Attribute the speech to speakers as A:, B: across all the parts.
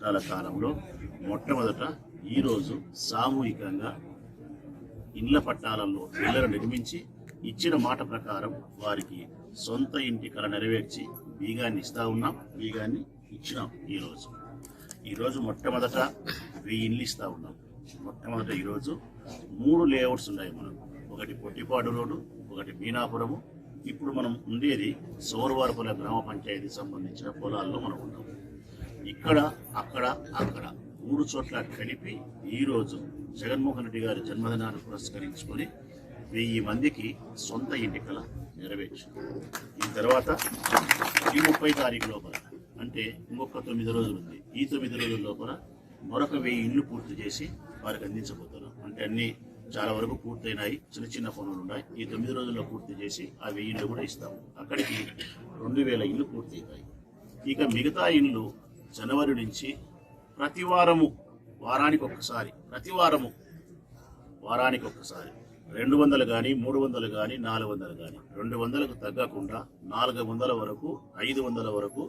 A: సంవత్సరాల కాలంలో మొట్టమొదట ఈరోజు సామూహికంగా ఇండ్ల పట్టాలలో ఇళ్ళను నిర్మించి ఇచ్చిన మాట ప్రకారం వారికి సొంత ఇంటి కళ నెరవేర్చి బీగాన్ని ఇస్తా ఉన్నాం బీగాన్ని ఇచ్చినాం ఈరోజు. ఈరోజు మొట్టమొదట వెయ్యి ఇల్లు ఇస్తా ఉన్నాం. మొట్టమొదట ఈరోజు మూడు లేఅవుట్స్ ఉన్నాయి మనకు. ఒకటి పొట్టిపాడు రోడ్డు ఒకటి మీనాపురము. ఇప్పుడు మనం ఉండేది సోరవారపుల గ్రామ పంచాయతీ సంబంధించిన పొలాల్లో మనం ఉన్నాం ఇక్కడ అక్కడ అక్కడ మూడు చోట్ల కలిపి ఈరోజు జగన్మోహన్ రెడ్డి గారి జన్మదినాన్ని పురస్కరించుకొని వెయ్యి మందికి సొంత ఎన్నికల నెరవేర్చు ఈ తర్వాత ఈ ముప్పై తారీఖు లోపల అంటే ఇంకొక తొమ్మిది రోజులు ఉంది. ఈ తొమ్మిది రోజుల లోపల మరొక వెయ్యి ఇళ్ళు పూర్తి చేసి వారికి అందించబోతున్నాం అంటే అన్ని చాలా వరకు పూర్తయినాయి. చిన్న చిన్న పనులు ఉన్నాయి. ఈ తొమ్మిది రోజుల్లో పూర్తి చేసి ఆ వెయ్యి ఇళ్ళు కూడా ఇస్తాము. అక్కడికి రెండు వేల ఇళ్ళు పూర్తి అవుతాయి ఇక మిగతా ఇళ్ళు జనవరి నుంచి ప్రతి వారము వారానికి ఒక్కసారి ప్రతి వారము వారానికి ఒక్కసారి. రెండు వందలు కానీ మూడు వందలు కానీ నాలుగు వందలు కానీ రెండు వందలకు తగ్గకుండా నాలుగు వందల వరకు ఐదు వందల వరకు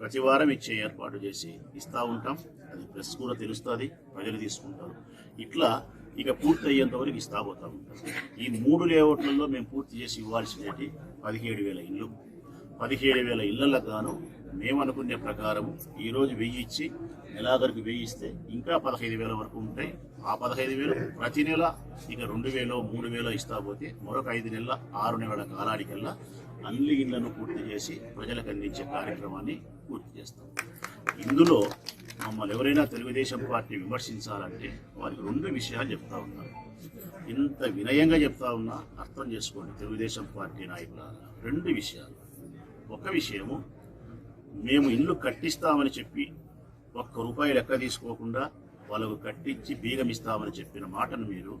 A: ప్రతి వారం ఇచ్చే ఏర్పాటు చేసి ఇస్తా ఉంటాం. అది ప్రెస్ కూడా తెలుస్తుంది ప్రజలు తీసుకుంటారు. ఇట్లా ఇక పూర్తి అయ్యేంత వరకు ఇస్తా పోతా. ఉంటాం ఈ మూడు లేఅవుట్లలో మేము పూర్తి చేసి ఇవ్వాల్సినవి పదిహేడు వేల ఇల్లు. పదిహేడు వేల ఇళ్ళకు గాను మేము అనుకునే ప్రకారం ఈరోజు వెయ్యి ఇచ్చి నెలాఖరికి వెయ్యి ఇస్తే ఇంకా పదహైదు వేల వరకు ఉంటాయి. ఆ పదహైదు వేలు ప్రతి నెల ఇక రెండు వేలో మూడు వేలో ఇస్తా పోతే మరొక ఐదు నెలల ఆరు నెలల కాలానికల్లా అన్ని ఇళ్ళను పూర్తి చేసి ప్రజలకు అందించే కార్యక్రమాన్ని పూర్తి చేస్తాం. ఇందులో మమ్మల్ని ఎవరైనా తెలుగుదేశం పార్టీ విమర్శించాలంటే వారికి రెండు విషయాలు చెప్తా ఉన్నారు ఇంత వినయంగా చెప్తా ఉన్నా అర్థం చేసుకోండి తెలుగుదేశం పార్టీ నాయకుల రెండు విషయాలు. ఒక విషయము మేము ఇల్లు కట్టిస్తామని చెప్పి ఒక్క రూపాయి లెక్క తీసుకోకుండా వాళ్ళకు కట్టించి బీగం ఇస్తామని చెప్పిన మాటను మీరు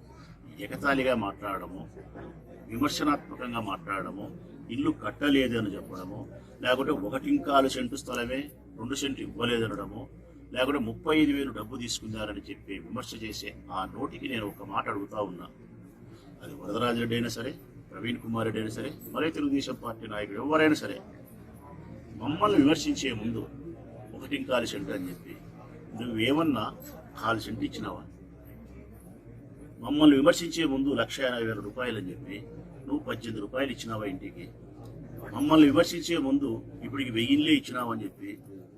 A: ఎగతాళిగా మాట్లాడము విమర్శనాత్మకంగా మాట్లాడము ఇల్లు కట్టలేదని చెప్పడము లేకుంటే ఒకటి ఒకటింకాలు సెంటు స్థలమే రెండు సెంటు ఇవ్వలేదనడము లేకుంటే ముప్పై ఐదు వేలు డబ్బు తీసుకున్నారని చెప్పి విమర్శ చేసే ఆ నోటికి నేను ఒక మాట అడుగుతా ఉన్నా. అది వరదరాజ రెడ్డి అయినా సరే ప్రవీణ్ కుమార్ రెడ్డి అయినా సరే మరే తెలుగుదేశం పార్టీ నాయకుడు ఎవరైనా సరే మమ్మల్ని విమర్శించే ముందు ఒకటి కాలు సెంటు అని చెప్పి నువ్వేమన్నా కాలు సెంటు ఇచ్చినావా? మమ్మల్ని విమర్శించే ముందు లక్ష ఎనభై వేల రూపాయలు అని చెప్పి నువ్వు పద్దెనిమిది రూపాయలు ఇచ్చినావా ఇంటికి? మమ్మల్ని విమర్శించే ముందు ఇప్పటికి వెయ్యిన్లే ఇచ్చినావని చెప్పి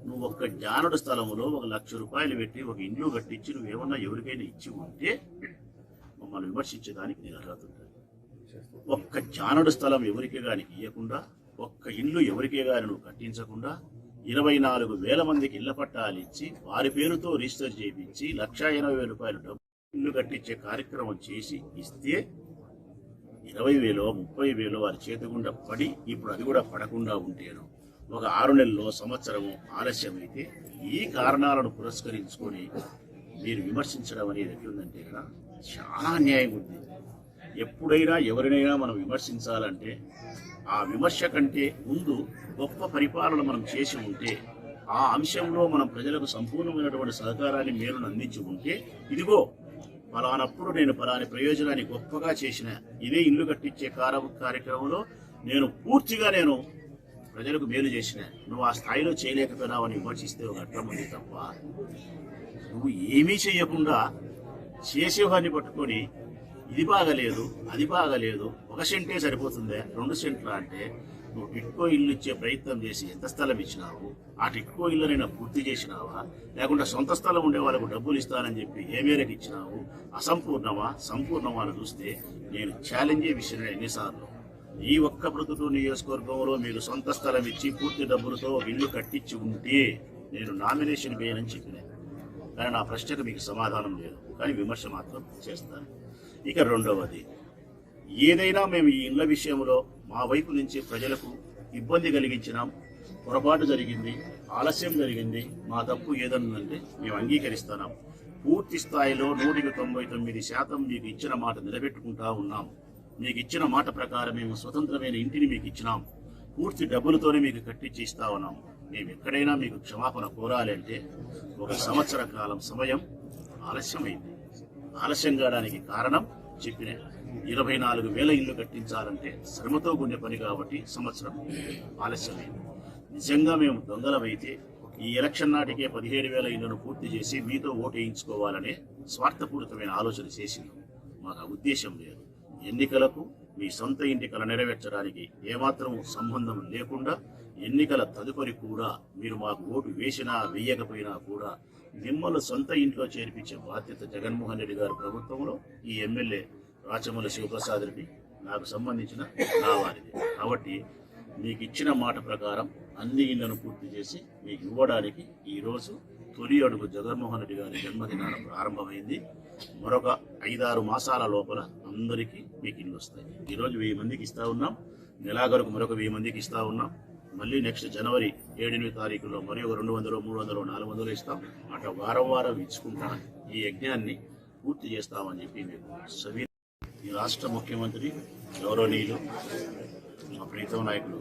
A: నువ్వు ఒక్క జానుడు స్థలంలో ఒక లక్ష రూపాయలు పెట్టి ఒక ఇండ్లు కట్టించి నువ్వేమన్నా ఎవరికైనా ఇచ్చి ఉంటే మమ్మల్ని విమర్శించేదానికి నేను అర్హత ఒక్క జానుడు స్థలం ఎవరికి గాని ఇవ్వకుండా ఒక్క ఇల్లు ఎవరికే గాని నువ్వు కట్టించకుండా ఇరవై నాలుగు వేల మందికి ఇళ్ళ పట్టాలు ఇచ్చి వారి పేరుతో రిజిస్టర్ చేయించి లక్షా ఎనభై వేల రూపాయలు డబ్బు ఇల్లు కట్టించే కార్యక్రమం చేసి ఇస్తే ఇరవై వేలో ముప్పై వేలో వారి చేతి గుండా పడి ఇప్పుడు అది కూడా పడకుండా ఉంటేను ఒక ఆరు నెలల్లో సంవత్సరము ఆలస్యమైతే ఈ కారణాలను పురస్కరించుకొని మీరు విమర్శించడం అనేది ఎట్లుందంటే ఇక్కడ చాలా అన్యాయం ఉంది. ఎప్పుడైనా ఎవరినైనా మనం విమర్శించాలంటే ఆ విమర్శ కంటే ముందు గొప్ప పరిపాలన మనం చేసి ఉంటే ఆ అంశంలో మనం ప్రజలకు సంపూర్ణమైనటువంటి సహకారాన్ని మేలును అందించి ఉంటే ఇదిగో ఫలానప్పుడు నేను ఫలాని ప్రయోజనాన్ని గొప్పగా చేసిన ఇదే ఇల్లు కట్టించే కార- కార్యక్రమంలో నేను పూర్తిగా నేను ప్రజలకు మేలు చేసిన. నువ్వు ఆ స్థాయిలో చేయలేకపోయినావని విమర్శిస్తే ఒక అర్థం ఉంది తప్ప నువ్వు ఏమీ చేయకుండా చేసేవాడిని పట్టుకొని ఇది బాగలేదు అది బాగలేదు. ఒక సెంటే సరిపోతుందే? రెండు సెంట్లు అంటే నువ్వు టిట్కో ఇల్లు ఇచ్చే ప్రయత్నం చేసి ఎంత స్థలం ఇచ్చినావు? ఆ టిట్కో ఇల్లునైనా పూర్తి చేసినావా? లేకుంటే సొంత స్థలం ఉండే వాళ్ళకు డబ్బులు ఇస్తానని చెప్పి ఏ మేరకు ఇచ్చినావు? అసంపూర్ణమా? సంపూర్ణమా అని చూస్తే నేను ఛాలెంజే విషయం ఎన్నిసార్లు. ఈ ఒక్క ప్రతుడు నియోజకవర్గంలో మీరు సొంత స్థలం ఇచ్చి పూర్తి డబ్బులతో ఇల్లు కట్టించి ఉంటే నేను నామినేషన్ వేయనని చెప్పిన. కానీ నా ప్రశ్నకు మీకు సమాధానం లేదు. కానీ విమర్శ మాత్రం చేస్తాను. ఇక రెండవది ఏదైనా మేము ఈ ఇళ్ళ విషయంలో మా వైపు నుంచి ప్రజలకు ఇబ్బంది కలిగించినాం పొరపాటు జరిగింది ఆలస్యం జరిగింది మా తప్పు ఏదన్నంటే మేము అంగీకరిస్తున్నాం. పూర్తి స్థాయిలో నూటికి తొంభై తొమ్మిది శాతం మీకు ఇచ్చిన మాట నిలబెట్టుకుంటా ఉన్నాం. మీకు ఇచ్చిన మాట ప్రకారం మేము స్వతంత్రమైన ఇంటిని మీకు ఇచ్చినాం. పూర్తి డబ్బులతోనే మీకు కట్టించి ఇస్తా ఉన్నాం. మేము ఎక్కడైనా మీకు క్షమాపణ కోరాలి అంటే ఒక సంవత్సర కాలం సమయం ఆలస్యమైంది. ఆలస్యం కావడానికి కారణం చెప్పిన ఇరవై నాలుగు వేల ఇల్లు కట్టించాలంటే శ్రమతో కూడిన పని కాబట్టి సంవత్సరం ఆలస్యమైంది నిజంగా మేము దొంగలమైతే ఈ ఎలక్షన్ నాటికే పదిహేడు వేల ఇళ్ళను పూర్తి చేసి మీతో ఓటు వేయించుకోవాలనే స్వార్థపూరితమైన ఆలోచన చేసింది. మాకు ఆ ఉద్దేశం లేదు. ఎన్నికలకు మీ సొంత ఎన్నికల నెరవేర్చడానికి ఏమాత్రం సంబంధం లేకుండా ఎన్నికల తదుపరి కూడా మీరు మాకు ఓటు వేసినా వేయకపోయినా కూడా నిమ్మల సొంత ఇంట్లో చేర్పించే బాధ్యత జగన్మోహన్ రెడ్డి గారి ప్రభుత్వంలో ఈ ఎమ్మెల్యే రాచమూల శివప్రసాద్ రెడ్డి నాకు సంబంధించిన కావాలిది కాబట్టి మీకు ఇచ్చిన మాట ప్రకారం అన్ని ఇళ్ళను పూర్తి చేసి మీకు ఇవ్వడానికి ఈరోజు తొలి అడుగు జగన్మోహన్ రెడ్డి గారి జన్మదినాన ప్రారంభమైంది. మరొక ఐదారు మాసాల లోపల అందరికీ మీకు ఇల్లు వస్తాయి. ఈరోజు వెయ్యి మందికి ఇస్తా ఉన్నాం. నెలాగరకు మరొక వెయ్యి మందికి ఇస్తా ఉన్నాం. మళ్ళీ నెక్స్ట్ జనవరి ఏడెనిమిది తారీఖులో మరి ఒక రెండు వందలు మూడు వందలు నాలుగు వందలు ఇస్తాం. అట్లా వారం వారం ఇచ్చుకుంటా ఈ యజ్ఞాన్ని పూర్తి చేస్తామని చెప్పి మేము సవి ఈ రాష్ట్ర ముఖ్యమంత్రి గౌరవనీయులు మా ప్రీతం నాయకులు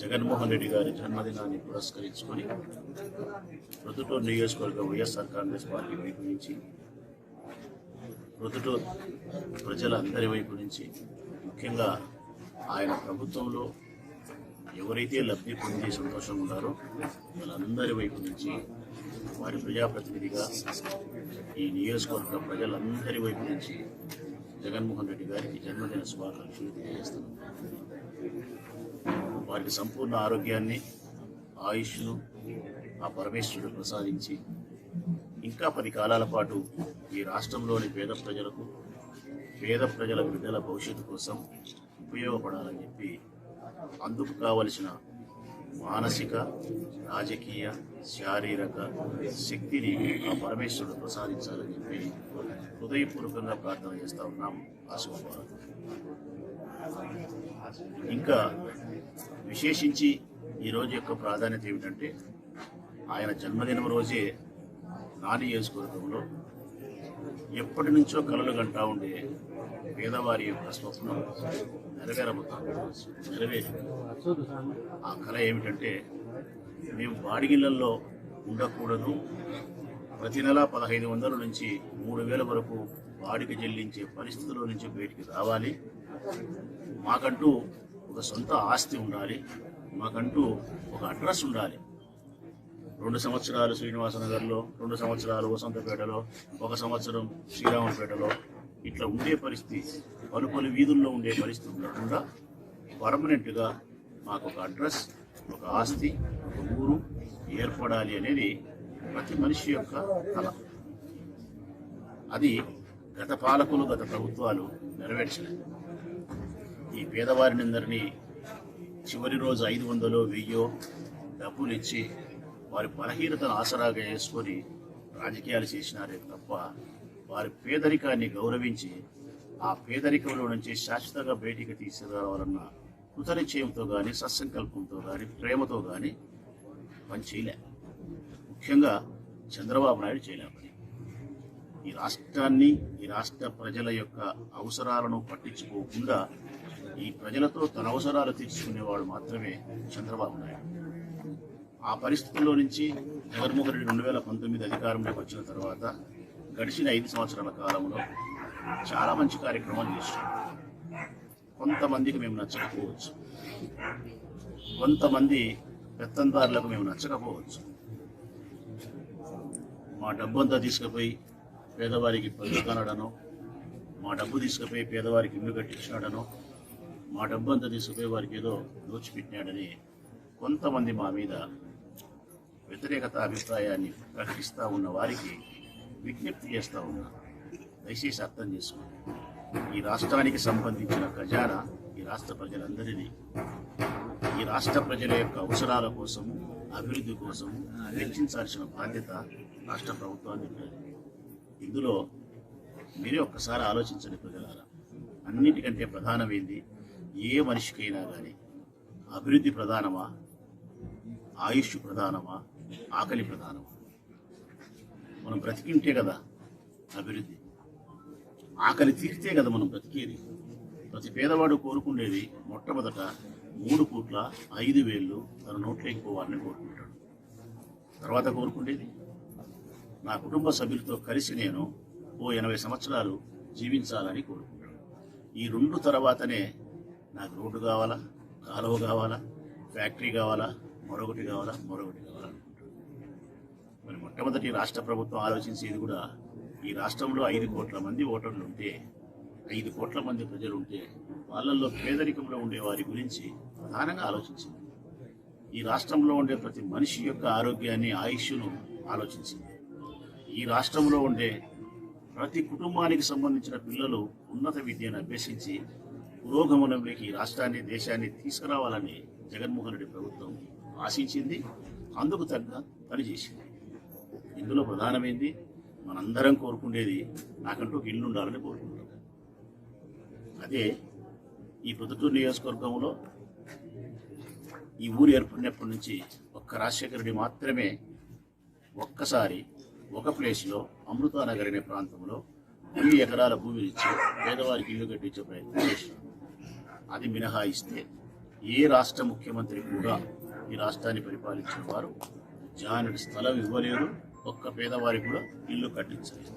A: జగన్మోహన్ రెడ్డి గారి జన్మదినాన్ని పురస్కరించుకొని ప్రొద్దుటూరు నియోజకవర్గ వైఎస్ఆర్ కాంగ్రెస్ పార్టీ వైపు నుంచి ప్రొద్దుటూరు ప్రజలందరి వైపు నుంచి ముఖ్యంగా ఆయన ప్రభుత్వంలో ఎవరైతే లబ్ధి పొంది సంతోషం ఉన్నారో వాళ్ళందరి వైపు నుంచి వారి ప్రజాప్రతినిధిగా ఈ నియోజకవర్గ ప్రజలందరి వైపు నుంచి జగన్మోహన్ రెడ్డి గారికి జన్మదిన శుభాకాంక్షలు తెలియజేస్తున్నాం వారికి సంపూర్ణ ఆరోగ్యాన్ని ఆయుష్ను ఆ పరమేశ్వరుడు ప్రసాదించి ఇంకా పది కాలాల పాటు ఈ రాష్ట్రంలోని పేద ప్రజలకు పేద ప్రజల బిడ్డల భవిష్యత్తు కోసం ఉపయోగపడాలని చెప్పి అందుకు కావలసిన మానసిక రాజకీయ శారీరక శక్తిని ఆ పరమేశ్వరుడు ప్రసాదించాలని చెప్పి హృదయపూర్వకంగా ప్రార్థన చేస్తా ఉన్నాం. ఆశీర్వాదాలు. ఇంకా విశేషించి ఈ రోజు యొక్క ప్రాధాన్యత ఏమిటంటే ఆయన జన్మదినం రోజే నాని నియోజకవర్గంలో ఎప్పటి నుంచో కలలు గంటా ఉండే పేదవారి యొక్క స్వప్నం నెరవేరబోతుంది నెరవేరి ఆ కళ ఏమిటంటే మేము బాడిగిళ్ళల్లో ఉండకూడదు. ప్రతి నెల పదహైదు వందల నుంచి మూడు వేల వరకు బాడికి చెల్లించే పరిస్థితుల నుంచి బయటికి రావాలి. మాకంటూ ఒక సొంత ఆస్తి ఉండాలి. మాకంటూ ఒక అడ్రస్ ఉండాలి. రెండు సంవత్సరాలు శ్రీనివాసనగర్లో రెండు సంవత్సరాలు వసంతపేటలో ఒక సంవత్సరం శ్రీరామపేటలో ఇట్లా ఉండే పరిస్థితి పలు పలు వీధుల్లో ఉండే పరిస్థితి ఉండకుండా పర్మనెంట్గా మాకు ఒక అడ్రస్ ఒక ఆస్తి ఒక ఊరు ఏర్పడాలి అనేది ప్రతి మనిషి యొక్క కళ అది గత పాలకులు గత ప్రభుత్వాలు నెరవేర్చలేదు. ఈ పేదవారినందరినీ చివరి రోజు ఐదు వందలు వెయ్యో డబ్బులు ఇచ్చి వారి బలహీనతను ఆసరాగా వేసుకొని రాజకీయాలు చేసినారే తప్ప వారి పేదరికాన్ని గౌరవించి ఆ పేదరికంలో నుంచి శాశ్వతంగా బయటికి తీసుకురావాలన్న కృతనిశ్చయంతో కానీ సత్సంకల్పంతో కానీ ప్రేమతో కానీ పని చేయలే. ముఖ్యంగా చంద్రబాబు నాయుడు చేయలే పని. ఈ రాష్ట్రాన్ని ఈ రాష్ట్ర ప్రజల యొక్క అవసరాలను పట్టించుకోకుండా ఈ ప్రజలతో తన అవసరాలు తీర్చుకునేవాడు మాత్రమే చంద్రబాబు నాయుడు. ఆ పరిస్థితుల్లో నుంచి జగన్మోహన్ రెడ్డి రెండు వేల పంతొమ్మిది అధికారంలోకి వచ్చిన తర్వాత గడిచిన ఐదు సంవత్సరాల కాలంలో చాలా మంచి కార్యక్రమాలు చేశాం కొంతమందికి మేము నచ్చకపోవచ్చు. కొంతమంది పెత్తందారులకు మేము నచ్చకపోవచ్చు. మా డబ్బు అంతా తీసుకుపోయి పేదవారికి పనులు కనడనో మా డబ్బు తీసుకుపోయి పేదవారికి ఇల్లు కట్టించినాడనో మా డబ్బు అంతా తీసుకుపోయి వారికి ఏదో దోచిపెట్టినాడని కొంతమంది మా మీద వ్యతిరేకత అభిప్రాయాన్ని ప్రకటిస్తూ ఉన్న వారికి విజ్ఞప్తి చేస్తూ ఉన్నా. దయచేసి అర్థం చేసుకోండి. ఈ రాష్ట్రానికి సంబంధించిన ఖజానా ఈ రాష్ట్ర ప్రజలందరిది ఈ రాష్ట్ర ప్రజల యొక్క అవసరాల కోసం అభివృద్ధి కోసం వెచ్చించాల్సిన బాధ్యత రాష్ట్ర ప్రభుత్వాన్ని ఇందులో మీరే ఒక్కసారి ఆలోచించండి ప్రజలారా. అన్నిటికంటే ప్రధానమైంది ఏ మనిషికైనా కానీ అభివృద్ధి ప్రధానమా ఆయుష్ ప్రధానమా ఆకలి ప్రధానమా? మనం బ్రతికింటే కదా అభివృద్ధి. ఆకలి తీరితే కదా మనం బ్రతికేది. ప్రతి పేదవాడు కోరుకునేది మొట్టమొదట మూడు పూట్ల ఐదు వేళ్ళు తన నోట్లో పోవాలని కోరుకుంటాడు. తర్వాత కోరుకునేది నా కుటుంబ సభ్యులతో కలిసి నేను ఓ ఎనభై సంవత్సరాలు జీవించాలని కోరుకుంటాడు ఈ రెండు తర్వాతనే నాకు రోడ్డు కావాలా? కాలువ కావాలా? ఫ్యాక్టరీ కావాలా? మరొకటి కావాలా? మరొకటి కావాలా? మరి మొట్టమొదటి రాష్ట్ర ప్రభుత్వం ఆలోచించేది కూడా ఈ రాష్ట్రంలో ఐదు కోట్ల మంది ఓటర్లు ఉంటే ఐదు కోట్ల మంది ప్రజలు ఉంటే వాళ్ళల్లో పేదరికంలో ఉండే వారి గురించి ప్రధానంగా ఆలోచించింది. ఈ రాష్ట్రంలో ఉండే ప్రతి మనిషి యొక్క ఆరోగ్యాన్ని ఆయుష్ను ఆలోచించింది. ఈ రాష్ట్రంలో ఉండే ప్రతి కుటుంబానికి సంబంధించిన పిల్లలు ఉన్నత విద్యను అభ్యసించి పురోగమనంలోకి ఈ రాష్ట్రాన్ని దేశాన్ని తీసుకురావాలని జగన్మోహన్ రెడ్డి ప్రభుత్వం ఆశించింది అందుకు తగ్గ పనిచేసింది. ఇందులో ప్రధానమైంది మనందరం కోరుకునేది నాకంటూ ఒక ఇల్లు ఉండాలని కోరుకుంటాం అదే ఈ పొద్దుటూరు నియోజకవర్గంలో ఈ ఊరు ఏర్పడినప్పటి నుంచి ఒక్క రాజశేఖర రెడ్డి మాత్రమే ఒక్కసారి ఒక ప్లేస్లో అమృతానగర్ అనే ప్రాంతంలో వెయ్యి ఎకరాల భూమిని ఇచ్చి పేదవారికి ఇల్లు కట్టించే ప్రయత్నం చేశారు. అది మినహాయిస్తే ఏ రాష్ట్ర ముఖ్యమంత్రి కూడా ఈ రాష్ట్రాన్ని పరిపాలించిన వారు జానుడి స్థలం ఇవ్వలేరు ఒక్క పేదవారికి కూడా ఇల్లు కట్టించలేదు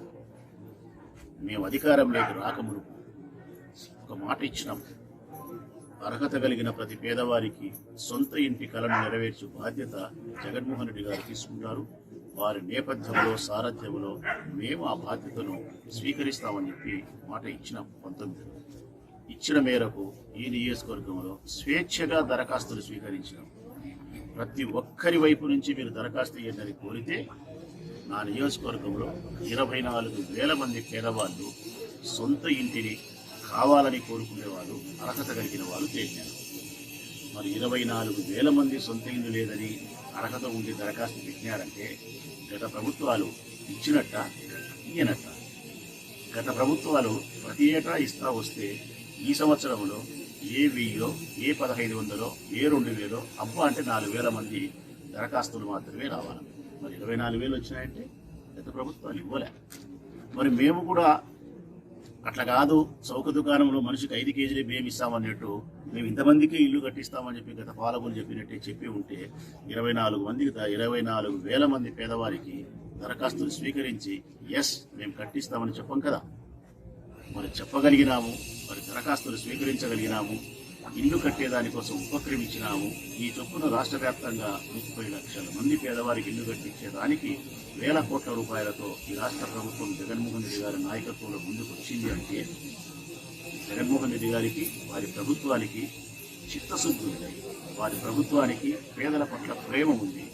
A: మేము అధికారంలోకి రాకమునుపు ఒక మాట ఇచ్చినాం. అర్హత కలిగిన ప్రతి పేదవారికి సొంత ఇంటి కలను నెరవేర్చే బాధ్యత జగన్మోహన్ రెడ్డి గారు తీసుకుంటారు వారి నేపథ్యంలో సారథ్యంలో మేము ఆ బాధ్యతను స్వీకరిస్తామని చెప్పి మాట ఇచ్చిన పంతొమ్మిది. ఇచ్చిన మేరకు ఈ నియోజకవర్గంలో స్వేచ్ఛగా దరఖాస్తులు స్వీకరించినాం. ప్రతి ఒక్కరి వైపు నుంచి మీరు దరఖాస్తు ఇవ్వండి కోరితే నా నియోజకవర్గంలో ఇరవై నాలుగు వేల మంది పేదవాళ్ళు సొంత ఇంటిని కావాలని కోరుకునేవారు అర్హత కలిగిన వాళ్ళు చేశారు మరి ఇరవై నాలుగు వేల మంది సొంత ఇల్లు లేదని అర్హత ఉండి దరఖాస్తు పెట్టినారంటే గత ప్రభుత్వాలు ఇచ్చినట్ట ఇయ్యనట్ట. గత ప్రభుత్వాలు ప్రతి ఏటా ఇస్తా వస్తే ఈ సంవత్సరంలో ఏ వెయ్యో ఏ పదహైదు వందలో ఏ రెండు వేలో అబ్బా అంటే నాలుగు వేల మంది దరఖాస్తులు మాత్రమే రావాలి. మరి ఇరవై నాలుగు వేలు వచ్చినాయంటే గత ప్రభుత్వాలు ఇవ్వలే. మరి మేము కూడా అట్లా కాదు చౌక దుకాణంలో మనిషికి ఐదు కేజీలు బియ్యం ఇస్తామన్నట్టు మేము ఇంతమందికి ఇల్లు కట్టిస్తామని చెప్పి గత పాలకులు చెప్పినట్టే చెప్పి ఉంటే ఇరవై నాలుగు మందికి ఇరవై నాలుగు వేల మంది పేదవారికి దరఖాస్తులు స్వీకరించి ఎస్ మేము కట్టిస్తామని చెప్పం కదా. మరి చెప్పగలిగినాము మరి దరఖాస్తులు స్వీకరించగలిగినాము ఇల్లు కట్టేదానికోసం ఉపక్రమించినాము. ఈ చొప్పున రాష్ట్ర వ్యాప్తంగా ముప్పై లక్షల మంది పేదవారికి ఇల్లు కట్టించేదానికి వేల కోట్ల రూపాయలతో ఈ రాష్ట్ర ప్రభుత్వం జగన్మోహన్ రెడ్డి గారి నాయకత్వంలో ముందుకు వచ్చింది అంటే జగన్మోహన్ రెడ్డి గారికి వారి ప్రభుత్వానికి చిత్తశుద్ధి ఉంది. వారి ప్రభుత్వానికి పేదల పట్ల ప్రేమ ఉంది.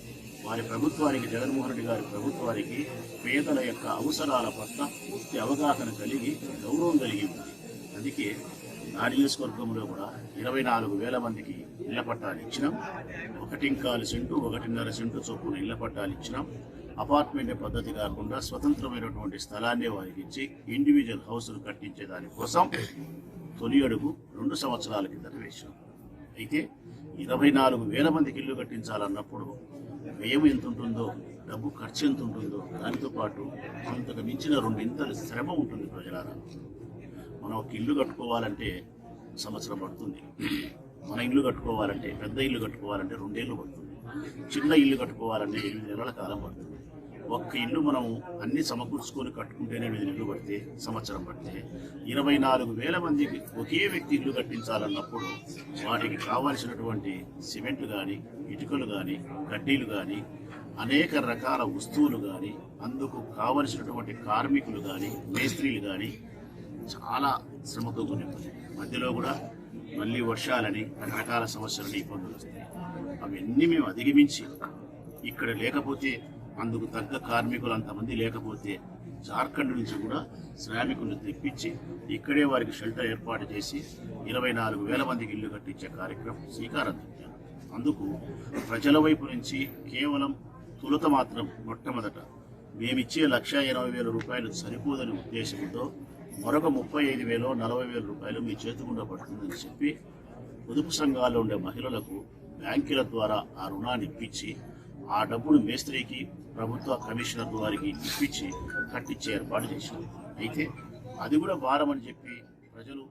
A: వారి ప్రభుత్వానికి జగన్మోహన్ రెడ్డి గారి ప్రభుత్వానికి పేదల యొక్క అవసరాల పట్ల పూర్తి అవగాహన కలిగి గౌరవం కలిగి ఉంది. అందుకే నా నియోజకవర్గంలో కూడా ఇరవై నాలుగు వేల మందికి ఇళ్ళ పట్టాలు ఇచ్చినాం. ఒకటింకాలు సెంటు ఒకటిన్నర సెంటు చొప్పున ఇళ్ళ పట్టాలు ఇచ్చినాం. అపార్ట్మెంట్ పద్ధతి కాకుండా స్వతంత్రమైనటువంటి స్థలాన్ని వారికి ఇచ్చి ఇండివిజువల్ హౌస్లు కట్టించే దానికోసం తొలి అడుగు రెండు సంవత్సరాల కిందట వేశాం అయితే ఇరవై నాలుగు వేల మందికి ఇల్లు కట్టించాలన్నప్పుడు వ్యయం ఎంత ఉంటుందో డబ్బు ఖర్చు ఎంత ఉంటుందో దానితో పాటు అంతకు మించిన రెండింతలు శ్రమ ఉంటుంది ప్రజలారా. మనం ఒక ఇల్లు కట్టుకోవాలంటే సంవత్సరం పడుతుంది. మన ఇల్లు కట్టుకోవాలంటే పెద్ద ఇల్లు కట్టుకోవాలంటే రెండేళ్ళు పడుతుంది. చిన్న ఇల్లు కట్టుకోవాలంటే ఎనిమిది నెలల కాలం పడుతుంది. ఒక్క ఇల్లు మనం అన్ని సమకూర్చుకొని కట్టుకుంటేనే ఎనిమిది నెలలు పడితే సంవత్సరం పడితే ఇరవై నాలుగు వేల మందికి ఒకే వ్యక్తి ఇల్లు కట్టించాలన్నప్పుడు వాటికి కావాల్సినటువంటి సిమెంట్ కానీ ఇటుకలు కానీ కడ్డీలు కానీ అనేక రకాల వస్తువులు కానీ అందుకు కావలసినటువంటి కార్మికులు కానీ మేస్త్రీలు కానీ చాలా శ్రమతో కూడిన పని. మధ్యలో కూడా మళ్ళీ వర్షాలని రకరకాల సమస్యలని ఇబ్బందులు వస్తాయి. అవన్నీ మేము అధిగమించి ఇక్కడ లేకపోతే అందుకు తగ్గ కార్మికులు అంతమంది లేకపోతే జార్ఖండ్ నుంచి కూడా శ్రామికులను తెప్పించి ఇక్కడే వారికి షెల్టర్ ఏర్పాటు చేసి ఇరవై నాలుగు వేల మందికి ఇల్లు కట్టించే కార్యక్రమం శ్రీకారం చుట్టారు అందుకు ప్రజల వైపు నుంచి కేవలం తొలుత మాత్రం మొట్టమొదట మేమిచ్చే లక్ష ఎనభై వేల రూపాయలు సరిపోదని ఉద్దేశంతో మరొక ముప్పై ఐదు వేలు నలభై వేల రూపాయలు మీ చేతిగుండా పడుతుందని చెప్పి పొదుపు సంఘాల్లో ఉండే మహిళలకు బ్యాంకుల ద్వారా ఆ రుణాన్ని ఇప్పించి ఆ డబ్బును మేస్త్రికి ప్రభుత్వ కమిషనర్ వారికి ఇప్పించి కట్టించే ఏర్పాటు చేశారు. అయితే అది కూడా భారం అని చెప్పి ప్రజలు